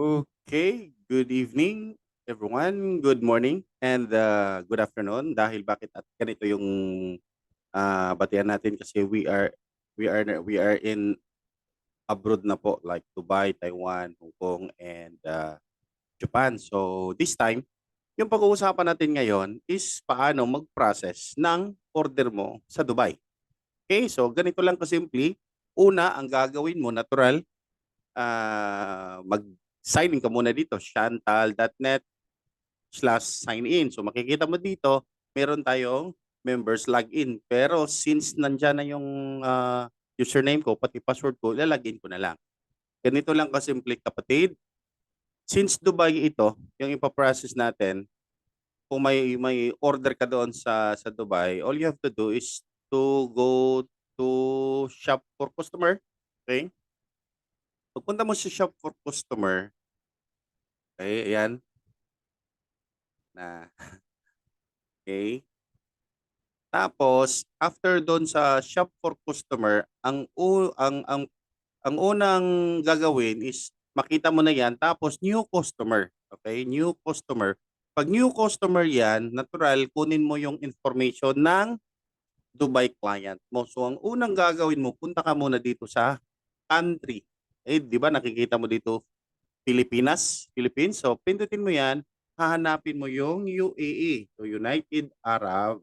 Okay, good evening everyone, good morning and uh, good afternoon dahil bakit at ganito yung ah, batian natin kasi we are we are we are in abroad na po like Dubai, Taiwan, Hong Kong and uh, Japan. So this time, yung pag-uusapan natin ngayon is paano mag-process ng order mo sa Dubai. Okay, so ganito lang kasimple. Una, ang gagawin mo natural ah mag-sign in ka muna dito, chantal.net slash sign in. So makikita mo dito, meron tayong members login. Pero since nandyan na yung ah, username ko, pati password ko, ilalagin ko na lang. Ganito lang kasimple kapatid. Since Dubai ito, yung ipaprocess natin, kung may may order ka doon sa sa Dubai, all you have to do is to go to shop for customer. Okay? Pagpunta mo sa shop for customer, okay, ayan. Na, okay. Tapos, after doon sa shop for customer, ang ang ang ang unang gagawin is makita mo na 'yan tapos new customer, okay? New customer. Pag new customer 'yan, natural kunin mo yung information ng Dubai client mo. So ang unang gagawin mo, punta ka muna dito sa country. Eh, 'di ba nakikita mo dito Pilipinas, Philippines. So pindutin mo 'yan, hahanapin mo yung UAE, so United Arab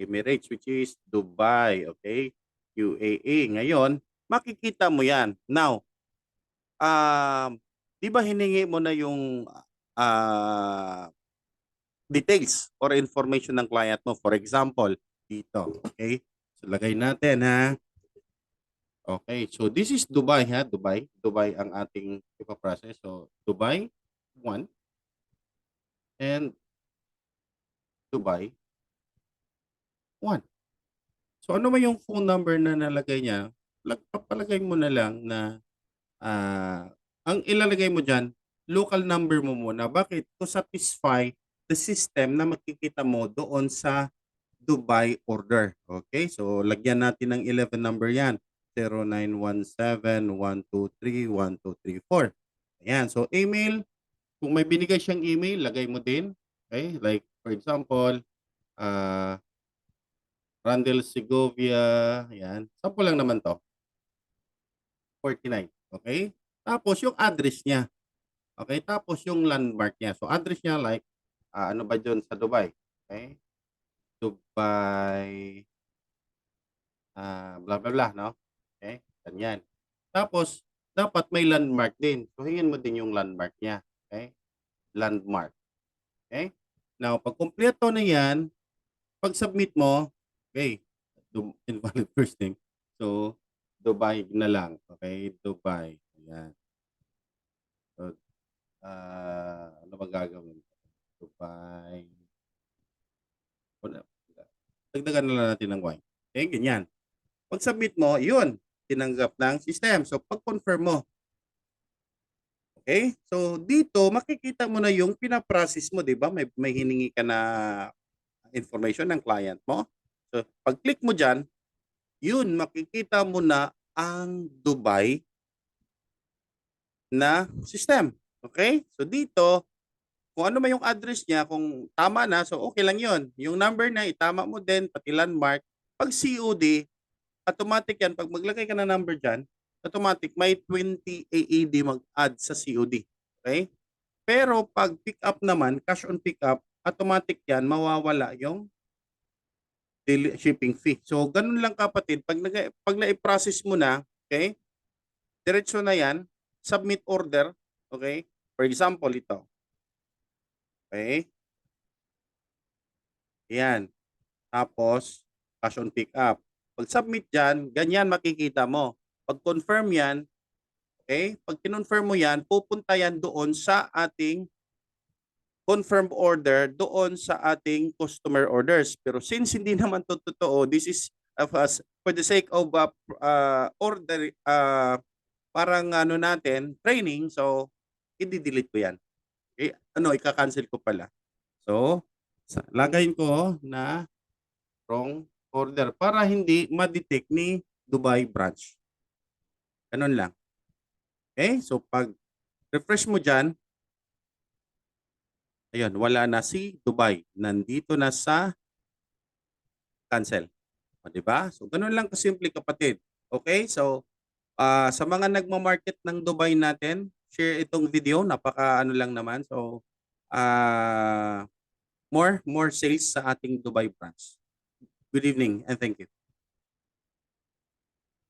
Emirates which is Dubai, okay? UAE. Ngayon, makikita mo 'yan. Now, um, 'di ba hiningi mo na yung ah details or information ng client mo. For example, dito, okay? So lagay natin ha. Okay, so this is Dubai ha, Dubai. Dubai ang ating ipaprocess. So Dubai 1 and Dubai 1. So ano ba yung phone number na nalagay niya? Lag papalagay mo na lang na ah, ang ilalagay mo diyan, local number mo muna. Bakit? To satisfy the system na makikita mo doon sa Dubai order. Okay? So lagyan natin ng 11 number 'yan. 0917-123-1234. Ayan. So email, kung may binigay siyang email, lagay mo din. Okay? Like for example, ah Randall Segovia, ayan. Sample lang naman 'to. 49, okay? Tapos yung address niya. Okay? Tapos yung landmark niya. So address niya like ah, ano ba diyon sa Dubai? Okay? Dubai ah, blah blah blah, no? Ganyan. Tapos dapat may landmark din. So hingin mo din yung landmark niya. Okay? Landmark. Okay? Now, pag kumpleto na 'yan, pag submit mo, okay, invalid first name. So Dubai na lang. Okay? Dubai. Ayan. So, ah, ano ba gagawin? Dubai. Dagdagan na lang natin ng wine. Okay, ganyan. Pag submit mo, yun, tinanggap ng system. So, pag-confirm mo. Okay? So, dito, makikita mo na yung pinaprocess mo, di ba? May, may hiningi ka na information ng client mo. So, pag-click mo dyan, yun, makikita mo na ang Dubai na system. Okay? So, dito, kung ano man yung address niya, kung tama na, so okay lang yun. Yung number na, itama mo din, pati landmark. Pag COD, automatic yan. Pag maglagay ka na number dyan, automatic, may 20 AED mag-add sa COD. Okay? Pero pag pick up naman, cash on pick up, automatic yan, mawawala yung shipping fee. So, ganun lang kapatid. Pag, nag- pag na-process mo na, okay, diretso na yan, submit order, okay? For example, ito. Okay? Yan. Tapos, cash on pick up. Pag submit dyan, ganyan makikita mo. Pag confirm yan, okay? Pag kinonfirm mo yan, pupunta yan doon sa ating confirmed order doon sa ating customer orders. Pero since hindi naman to totoo, this is of us for the sake of uh, uh, order uh, parang ano natin, training, so i-delete ko yan. Okay? Ano, ika-cancel ko pala. So, lagayin ko na wrong order para hindi ma-detect ni Dubai branch. Ganun lang. Okay? So, pag Refresh mo dyan. Ayun, wala na si Dubai. Nandito na sa cancel. O, di ba? So, ganun lang kasimple kapatid. Okay? So, ah sa mga nagma-market ng Dubai natin, share itong video. Napaka ano lang naman. So, ah more, more sales sa ating Dubai branch. Good evening and thank you.